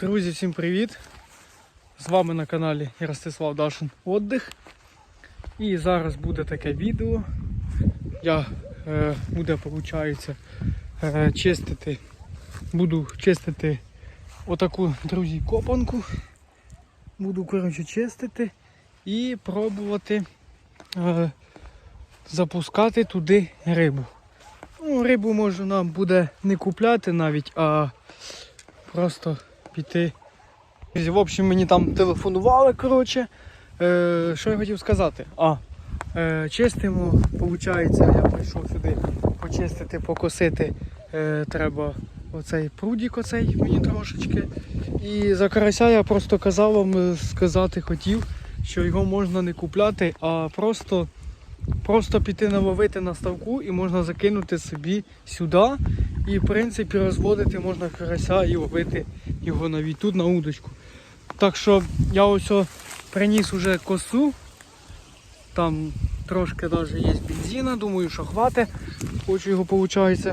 Друзі, всім привіт! З вами на каналі Ростислав Дашин Отдих. І зараз буде таке відео. Я е, буде, виходить, е, чистити, буду чистити отаку, друзі, копанку. Буду, коротше, чистити і пробувати е, запускати туди рибу. Ну, рибу можна буде не купляти навіть, а просто піти. В общем, мені там телефонували, коротше. Е, що я хотів сказати? А, е, чистимо, виходить, я прийшов сюди почистити, покосити. Е, треба оцей прудік оцей мені трошечки. І за карася я просто казав вам е, сказати хотів, що його можна не купляти, а просто, просто піти наловити на ставку і можна закинути собі сюди. І в принципі розводити можна карася і ловити його навіть тут на удочку. Так що я ось приніс уже косу. Там трошки навіть є бензина, думаю, що хватить. Хочу його, виходить.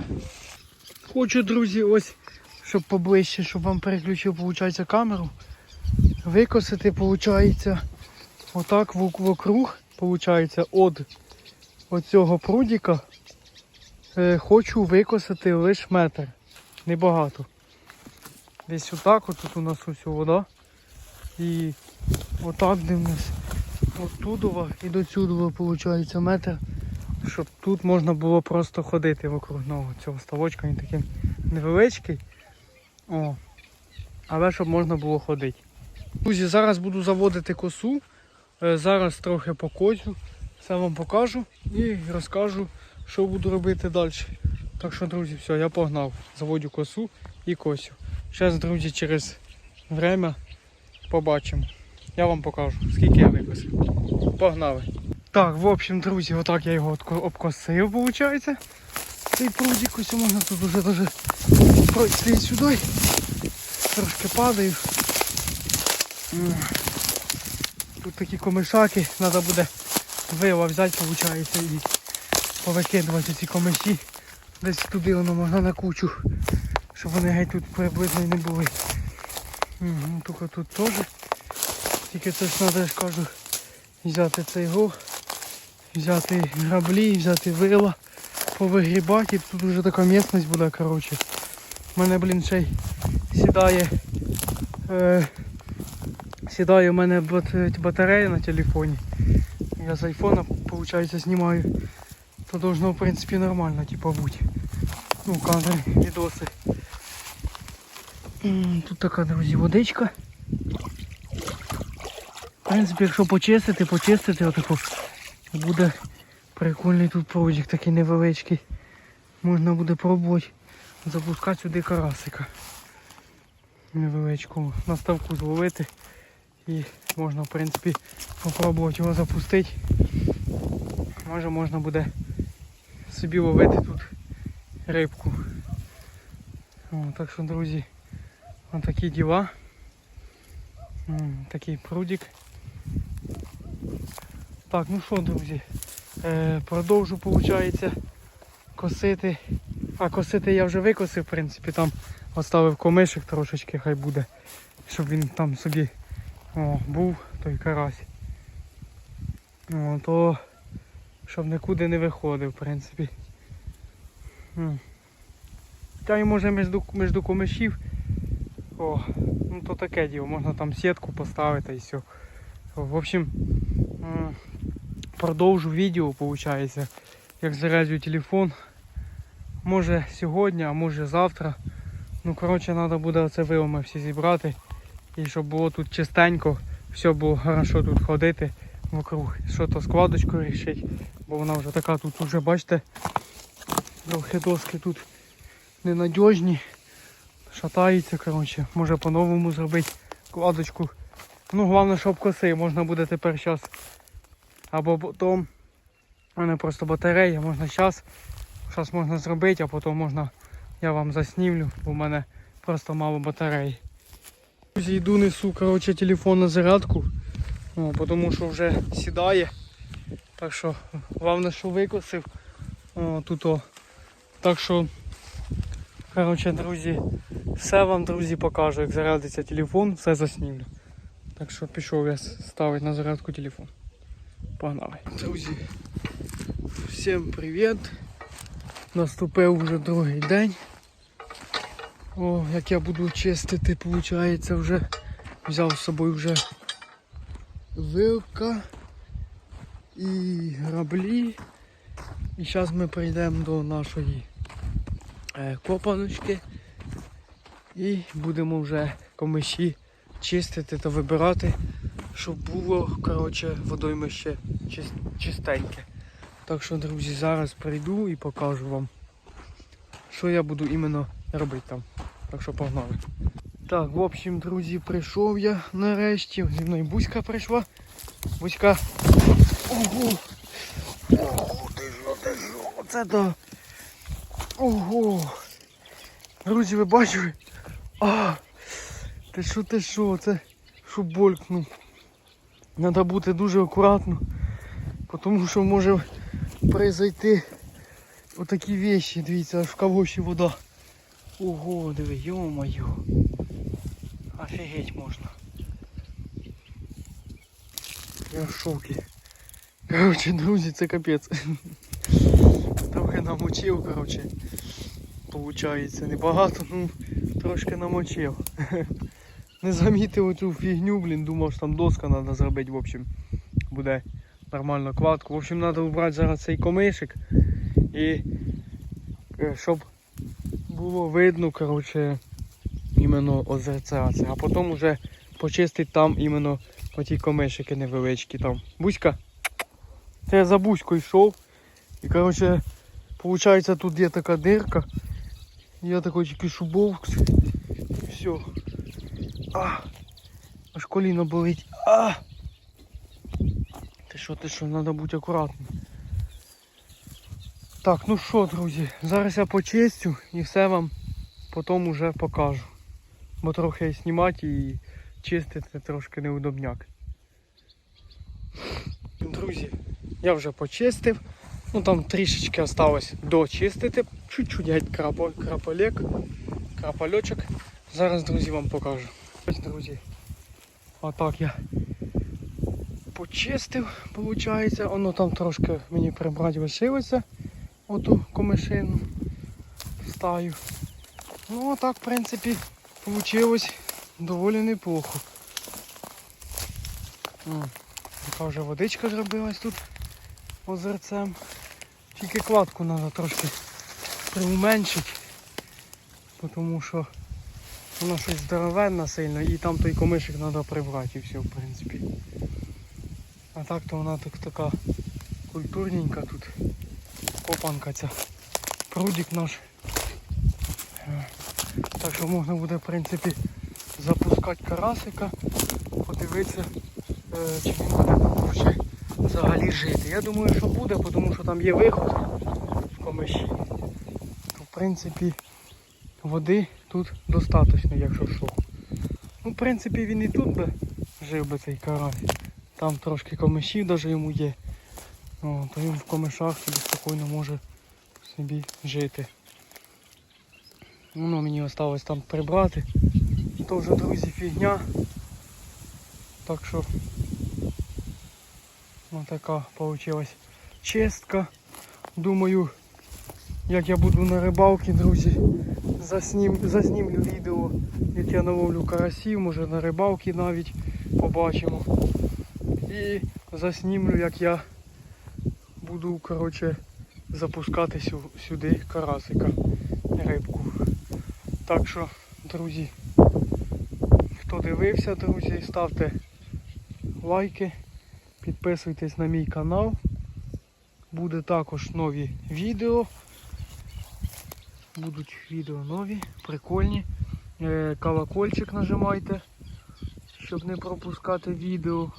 Хочу, друзі, ось, щоб поближче, щоб вам переключив, виходить, камеру. Викосити, виходить, отак вокруг, виходить, від оцього прудіка. Е, хочу викосити лише метр. Небагато. Десь отак, отут у нас ось вода. І отак дивимось. Оттудова і до цюдова виходить метр. Щоб тут можна було просто ходити вокруг нього цього ставочка, він такий невеличкий. О. Але щоб можна було ходити. Друзі, зараз буду заводити косу. Е, Зараз трохи покозю, все вам покажу і розкажу, що буду робити далі. Так що, друзі, все, я погнав. Заводю косу і косю. Зараз, друзі, через время побачимо. Я вам покажу, скільки я викосив. Погнали. Так, в общем, друзі, отак я його обкосив, виходить. Цей прудик ось можна тут уже даже пройти сюди. Трошки падаю. Тут такі комишаки, треба буде вила взяти, виходить, і повикидувати ці комиші. Десь туди воно можна на кучу, щоб вони геть тут приблизно не були. Угу, тільки тут теж. Тільки це ж треба, я кажу, взяти цей го, взяти граблі, взяти вила, повигрібати. Тут вже така місцевість буде, коротше. У мене, блін, ще й сідає. Е, сідає у мене батарея на телефоні. Я з айфона, виходить, знімаю. То должно, в принципі, нормально, типа, бути. Ну, кадри, відоси. Тут така, друзі, водичка. В принципі, якщо почистити, почистити отаку, буде прикольний тут проводик такий невеличкий. Можна буде пробувати запускати сюди карасика. Невеличкого. На ставку зловити. І можна в принципі спробувати його запустити. Може можна буде собі ловити тут рибку. О, так що, друзі, ось такі діла. Такий прудик. Так, ну що, друзі, е, продовжу, виходить, косити. А косити я вже викосив, в принципі, там оставив комишик трошечки, хай буде, щоб він там собі о, був той карась. О, то щоб нікуди не виходив, в принципі. Та й може між, комишів. О, ну то таке діло, можна там сітку поставити і все. В общем, продовжу відео, виходить, як заряджу телефон. Може сьогодні, а може завтра. Ну, коротше, треба буде оце вилами всі зібрати. І щоб було тут чистенько, все було хорошо тут ходити вокруг. Що то складочку рішить, бо вона вже така тут вже, бачите, трохи доски тут ненадіжні. Шатається, коротше. Може по-новому зробити кладочку. Ну, головне, щоб коси можна буде тепер зараз. Або потім. У мене просто батарея, можна зараз. Зараз можна зробити, а потім можна я вам заснімлю, бо в мене просто мало батареї. Друзі, йду несу коротше, телефон на зарядку, тому що вже сідає. Так що головне, що викосив. Тут о. Так що Коротше, друзі, все вам, друзі, покажу, як зарядиться телефон, все заснімлю. Так що пішов я ставити на зарядку телефон. Погнали. Друзі, всім привіт. Наступив вже другий день. О, як я буду чистити, виходить, вже взяв з собою вже вилка і граблі. І зараз ми прийдемо до нашої е, копаночки і будемо вже комиші чистити та вибирати, щоб було коротше, водоймище чистеньке. Так що, друзі, зараз прийду і покажу вам, що я буду іменно робити там. Так що погнали. Так, в общем, друзі, прийшов я нарешті. Зі мною Буська прийшла. Буська. Ого! Ого, ти що, ти що? Оце да. Ого! Друзі, ви бачили? А! Ти що, ти що? Це що болькнув. Треба бути дуже акуратно, тому що може произойти отакі вещи, дивіться, аж в кавоші вода. Ого, диви, йо-моє. Офігеть можна. Я в шокі. Короче, друзі, це капець. Трохи намочив, короче. Получається, небагато, ну трошки намочив. Не замітив оцю фігню, блін, думав, що там доска треба зробити, в общем. Буде нормально кладку. В общем, треба убрати зараз цей комишик і е, щоб було видно, короче, іменно озерця. А потім вже почистити там іменно оті комишики невеличкі там. Буська. Це я за Буською йшов. І короче, получається тут є така дирка. Я такой тільки шубовк. І все. А, аж коліно болить. А! Ти що, ти що, треба бути акуратним. Так, ну що, друзі, зараз я почистю і все вам потім уже покажу. Бо трохи знімати і чистити трошки неудобняк. Друзі, я вже почистив. Ну там трішечки осталось дочистити. Чуть-чуть геть крапо, краполек, крапольочок. Зараз, друзі, вам покажу. Ось, друзі. Отак я почистив, виходить. Воно там трошки мені прибрати лишилося. Оту комишину стаю. Ну а так, в принципі, вийшло доволі неплохо. Така вже водичка зробилась тут озерцем. Тільки кладку треба трошки приуменшити, тому що вона щось здоровенна сильно і там той комишик треба прибрати і все, в принципі. А так то вона так така культурненька тут. Копанка ця. Прудик наш. Е, Так що можна буде в принципі запускати карасика, подивитися, е, чи він буде ще взагалі жити. Я думаю, що буде, тому що там є виход в комиші. В принципі, води тут достатньо, якщо що. Ну, в принципі, він і тут би жив би цей карась. Там трошки комишів навіть йому є. О, то він в комишах собі спокійно може собі жити. Воно мені осталось там прибрати. То вже, друзі, фігня. Так що ось така вийшла чистка. Думаю, як я буду на рибалці, друзі, заснім, заснімлю відео, як я наловлю карасів, може на рибалці навіть побачимо. І заснімлю, як я буду коротше, запускати сю- сюди карасика, рибку. Так що, друзі, хто дивився, друзі, ставте лайки, підписуйтесь на мій канал. Буде також нові відео. Будуть відео нові, прикольні. Е, Колокольчик нажимайте, щоб не пропускати відео.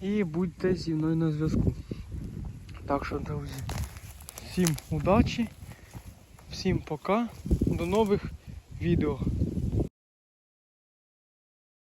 І будьте зі мною на зв'язку. Так що, друзі, всім удачі, всім пока, до нових відео.